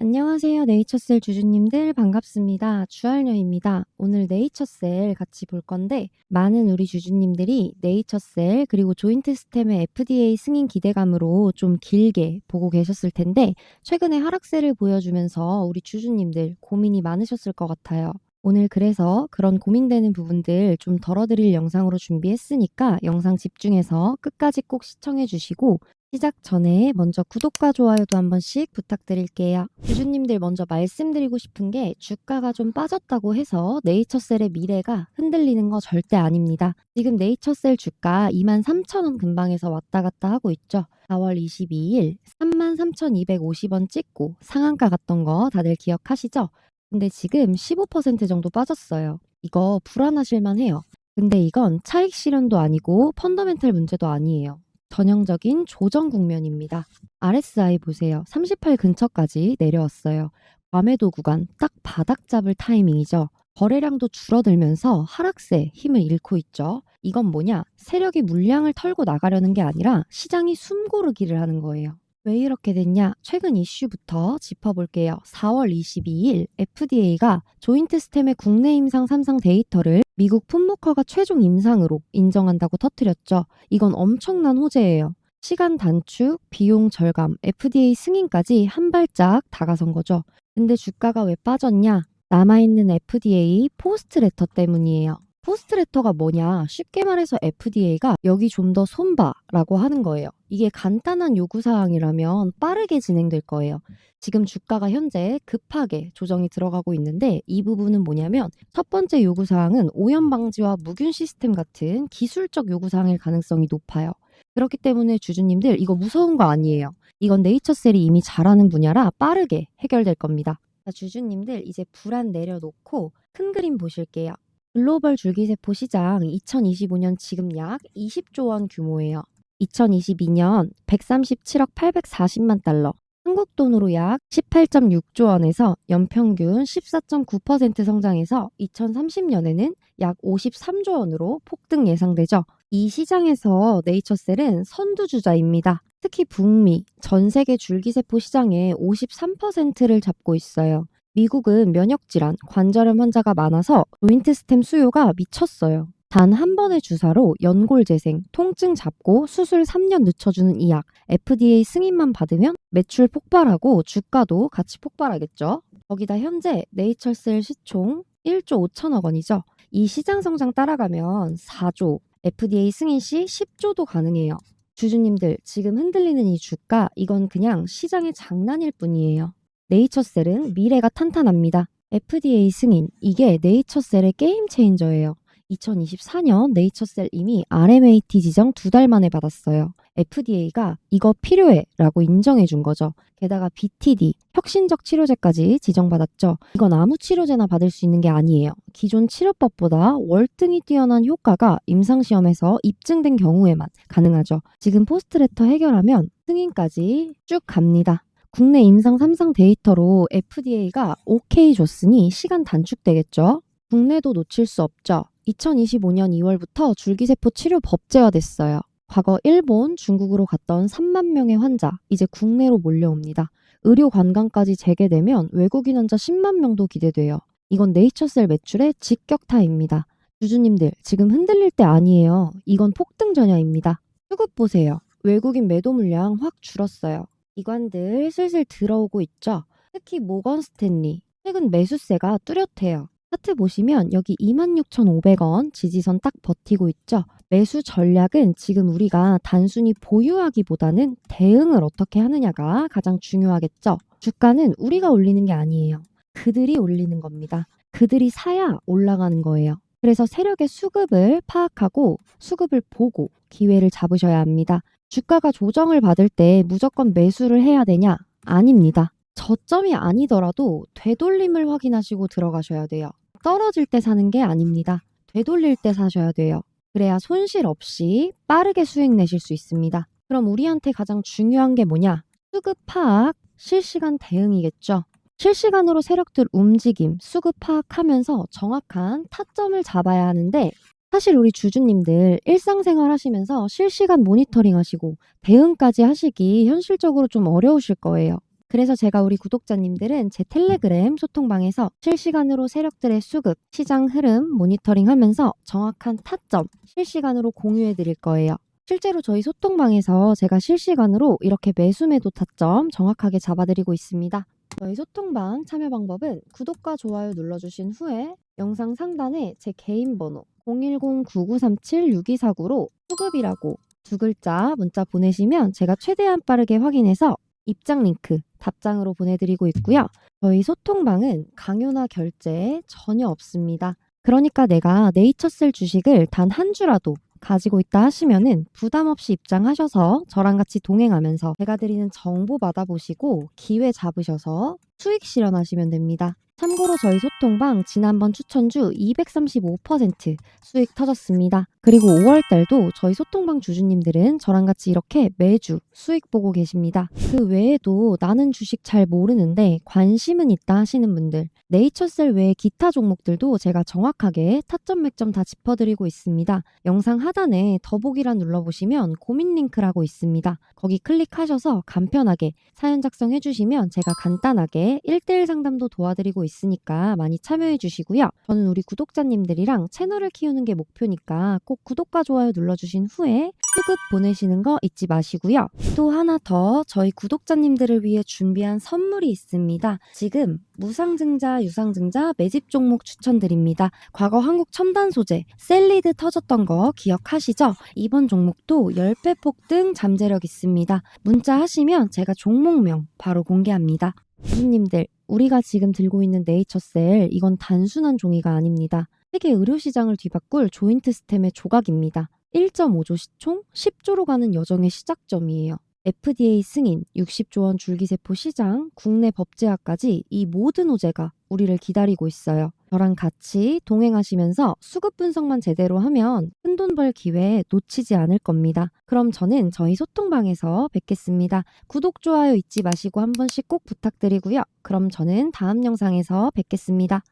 안녕하세요. 네이처셀 주주님들 반갑습니다. 주알녀입니다. 오늘 네이처셀 같이 볼 건데 많은 우리 주주님들이 네이처셀 그리고 조인트 스템의 FDA 승인 기대감으로 좀 길게 보고 계셨을 텐데 최근에 하락세를 보여주면서 우리 주주님들 고민이 많으셨을 것 같아요. 오늘 그래서 그런 고민되는 부분들 좀 덜어드릴 영상으로 준비했으니까 영상 집중해서 끝까지 꼭 시청해 주시고 시작 전에 먼저 구독과 좋아요도 한 번씩 부탁드릴게요. 주주님들 먼저 말씀드리고 싶은 게 주가가 좀 빠졌다고 해서 네이처셀의 미래가 흔들리는 거 절대 아닙니다. 지금 네이처셀 주가 23,000원 근방에서 왔다 갔다 하고 있죠. 4월 22일 33,250원 찍고 상한가 갔던 거 다들 기억하시죠? 근데 지금 15% 정도 빠졌어요. 이거 불안하실만 해요. 근데 이건 차익 실현도 아니고 펀더멘탈 문제도 아니에요. 전형적인 조정 국면입니다. RSI 보세요. 38 근처까지 내려왔어요. 과매도 구간 딱 바닥 잡을 타이밍이죠. 거래량도 줄어들면서 하락세 힘을 잃고 있죠. 이건 뭐냐? 세력이 물량을 털고 나가려는 게 아니라 시장이 숨고르기를 하는 거예요. 왜 이렇게 됐냐? 최근 이슈부터 짚어볼게요. 4월 22일 FDA가 조인트 스템의 국내 임상 3상 데이터를 미국 풋무커가 최종 임상으로 인정한다고 터뜨렸죠. 이건 엄청난 호재예요. 시간 단축, 비용 절감, FDA 승인까지 한 발짝 다가선 거죠. 근데 주가가 왜 빠졌냐? 남아있는 FDA 포스트 레터 때문이에요. 포스트 레터가 뭐냐? 쉽게 말해서 FDA가 여기 좀 더 손봐라고 하는 거예요. 이게 간단한 요구사항이라면 빠르게 진행될 거예요. 지금 주가가 현재 급하게 조정이 들어가고 있는데 이 부분은 뭐냐면 첫 번째 요구사항은 오염 방지와 무균 시스템 같은 기술적 요구사항일 가능성이 높아요. 그렇기 때문에 주주님들 이거 무서운 거 아니에요. 이건 네이처셀이 이미 잘하는 분야라 빠르게 해결될 겁니다. 자, 주주님들 이제 불안 내려놓고 큰 그림 보실게요. 글로벌 줄기세포 시장 2025년 지금 약 20조 원 규모예요. 2022년 137억 840만 달러, 한국 돈으로 약 18.6조 원에서 연평균 14.9% 성장해서 2030년에는 약 53조 원으로 폭등 예상되죠. 이 시장에서 네이처셀은 선두주자입니다. 특히 북미, 전 세계 줄기세포 시장의 53%를 잡고 있어요. 미국은 면역질환, 관절염 환자가 많아서 조인트 스템 수요가 미쳤어요. 단 한 번의 주사로 연골 재생, 통증 잡고 수술 3년 늦춰주는 이 약, FDA 승인만 받으면 매출 폭발하고 주가도 같이 폭발하겠죠. 거기다 현재 네이처셀 시총 1조 5천억 원이죠. 이 시장 성장 따라가면 4조, FDA 승인 시 10조도 가능해요. 주주님들, 지금 흔들리는 이 주가, 이건 그냥 시장의 장난일 뿐이에요. 네이처셀은 미래가 탄탄합니다. FDA 승인, 이게 네이처셀의 게임 체인저예요. 2024년 네이처셀 이미 RMAT 지정 두 달 만에 받았어요. FDA가 이거 필요해 라고 인정해 준 거죠. 게다가 BTD, 혁신적 치료제까지 지정받았죠. 이건 아무 치료제나 받을 수 있는 게 아니에요. 기존 치료법보다 월등히 뛰어난 효과가 임상시험에서 입증된 경우에만 가능하죠. 지금 포스트레터 해결하면 승인까지 쭉 갑니다. 국내 임상 3상 데이터로 FDA가 OK 줬으니 시간 단축되겠죠. 국내도 놓칠 수 없죠. 2025년 2월부터 줄기세포 치료 법제화됐어요. 과거 일본, 중국으로 갔던 3만 명의 환자, 이제 국내로 몰려옵니다. 의료 관광까지 재개되면 외국인 환자 10만 명도 기대돼요. 이건 네이처셀 매출의 직격타입니다. 주주님들, 지금 흔들릴 때 아니에요. 이건 폭등 전야입니다. 수급 보세요. 외국인 매도 물량 확 줄었어요. 기관들 슬슬 들어오고 있죠. 특히 모건 스탠리, 최근 매수세가 뚜렷해요. 차트 보시면 여기 26,500원 지지선 딱 버티고 있죠. 매수 전략은 지금 우리가 단순히 보유하기보다는 대응을 어떻게 하느냐가 가장 중요하겠죠. 주가는 우리가 올리는 게 아니에요. 그들이 올리는 겁니다. 그들이 사야 올라가는 거예요. 그래서 세력의 수급을 파악하고 수급을 보고 기회를 잡으셔야 합니다. 주가가 조정을 받을 때 무조건 매수를 해야 되냐? 아닙니다. 저점이 아니더라도 되돌림을 확인하시고 들어가셔야 돼요. 떨어질 때 사는 게 아닙니다. 되돌릴 때 사셔야 돼요. 그래야 손실 없이 빠르게 수익 내실 수 있습니다. 그럼 우리한테 가장 중요한 게 뭐냐? 수급 파악, 실시간 대응이겠죠. 실시간으로 세력들 움직임, 수급 파악하면서 정확한 타점을 잡아야 하는데 사실 우리 주주님들 일상생활 하시면서 실시간 모니터링 하시고 대응까지 하시기 현실적으로 좀 어려우실 거예요. 그래서 제가 우리 구독자님들은 제 텔레그램 소통방에서 실시간으로 세력들의 수급, 시장 흐름 모니터링 하면서 정확한 타점 실시간으로 공유해 드릴 거예요. 실제로 저희 소통방에서 제가 실시간으로 이렇게 매수 매도 타점 정확하게 잡아드리고 있습니다. 저희 소통방 참여 방법은 구독과 좋아요 눌러주신 후에 영상 상단에 제 개인 번호 010-9937-6249로 수급이라고 두 글자 문자 보내시면 제가 최대한 빠르게 확인해서 입장 링크 답장으로 보내드리고 있고요. 저희 소통방은 강요나 결제 전혀 없습니다. 그러니까 내가 네이처셀 주식을 단 한 주라도 가지고 있다 하시면은 부담 없이 입장하셔서 저랑 같이 동행하면서 제가 드리는 정보 받아보시고 기회 잡으셔서 수익 실현하시면 됩니다. 참고로 저희 소통방 지난번 추천주 235% 수익 터졌습니다. 그리고 5월 달도 저희 소통방 주주님들은 저랑 같이 이렇게 매주 수익 보고 계십니다. 그 외에도 나는 주식 잘 모르는데 관심은 있다 하시는 분들 네이처셀 외에 기타 종목들도 제가 정확하게 타점 맥점 다 짚어드리고 있습니다. 영상 하단에 더보기란 눌러보시면 고민 링크라고 있습니다. 거기 클릭하셔서 간편하게 사연 작성해주시면 제가 간단하게 1대1 상담도 도와드리고 있으니까 많이 참여해 주시고요. 저는 우리 구독자님들이랑 채널을 키우는 게 목표니까 꼭 구독과 좋아요 눌러주신 후에 수급 보내시는 거 잊지 마시고요. 또 하나 더 저희 구독자님들을 위해 준비한 선물이 있습니다. 지금 무상증자, 유상증자 매집 종목 추천드립니다. 과거 한국 첨단 소재 셀리드 터졌던 거 기억하시죠? 이번 종목도 10배 폭등 잠재력 있습니다. 문자 하시면 제가 종목명 바로 공개합니다. 교수님들, 우리가 지금 들고 있는 네이처셀 이건 단순한 종이가 아닙니다. 세계 의료 시장을 뒤바꿀 조인트 스템의 조각입니다. 1.5조 시총 10조로 가는 여정의 시작점이에요. FDA 승인, 60조 원 줄기세포 시장, 국내 법제화까지 이 모든 호재가 우리를 기다리고 있어요. 저랑 같이 동행하시면서 수급 분석만 제대로 하면 큰돈 벌 기회 놓치지 않을 겁니다. 그럼 저는 저희 소통방에서 뵙겠습니다. 구독, 좋아요 잊지 마시고 한 번씩 꼭 부탁드리고요. 그럼 저는 다음 영상에서 뵙겠습니다.